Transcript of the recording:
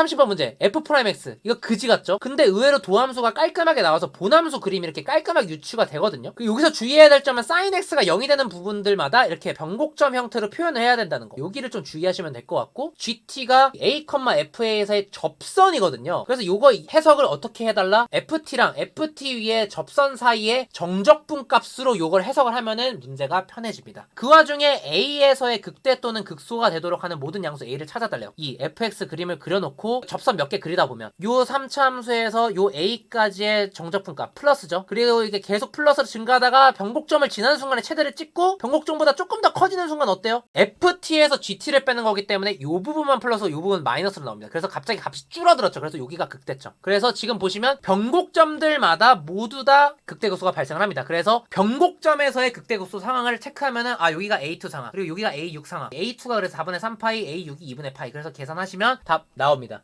30번 문제 f 프라임 x 이거 그지 같죠? 근데 의외로 도함수가 깔끔하게 나와서 본함수 그림이 이렇게 깔끔하게 유추가 되거든요. 그 여기서 주의해야 될 점은 sin x가 0이 되는 부분들마다 이렇게 변곡점 형태로 표현을 해야 된다는 거. 여기를 좀 주의하시면 될 것 같고 gt가 a, fa에서의 접선이거든요. 그래서 요거 해석을 어떻게 해달라? ft랑 ft 위에 접선 사이에 정적분 값으로 요걸 해석을 하면은 문제가 편해집니다. 그 와중에 a에서의 극대 또는 극소가 되도록 하는 모든 양수 a를 찾아달래요. 이 fx 그림을 그려놓고 접선 몇 개 그리다 보면 요 3차함수에서 요 a까지의 정적분 값 플러스죠. 그리고 이게 계속 플러스로 증가하다가 변곡점을 지나는 순간에 최대를 찍고 변곡점보다 조금 더 커지는 순간 어때요? ft에서 gt를 빼는 거기 때문에 요 부분만 플러스 요 부분 마이너스로 나옵니다. 그래서 갑자기 값이 줄어들었죠. 그래서 여기가 극대점. 그래서 지금 보시면 변곡점들마다 모두 다 극대급소가 발생을 합니다. 그래서 변곡점에서의 극대급소 상황을 체크하면은 아 여기가 A2 상황 그리고 여기가 A6 상황 A2가 그래서 4분의 3파이 A6이 2분의 파이 그래서 계산하시면 답 나옵니다.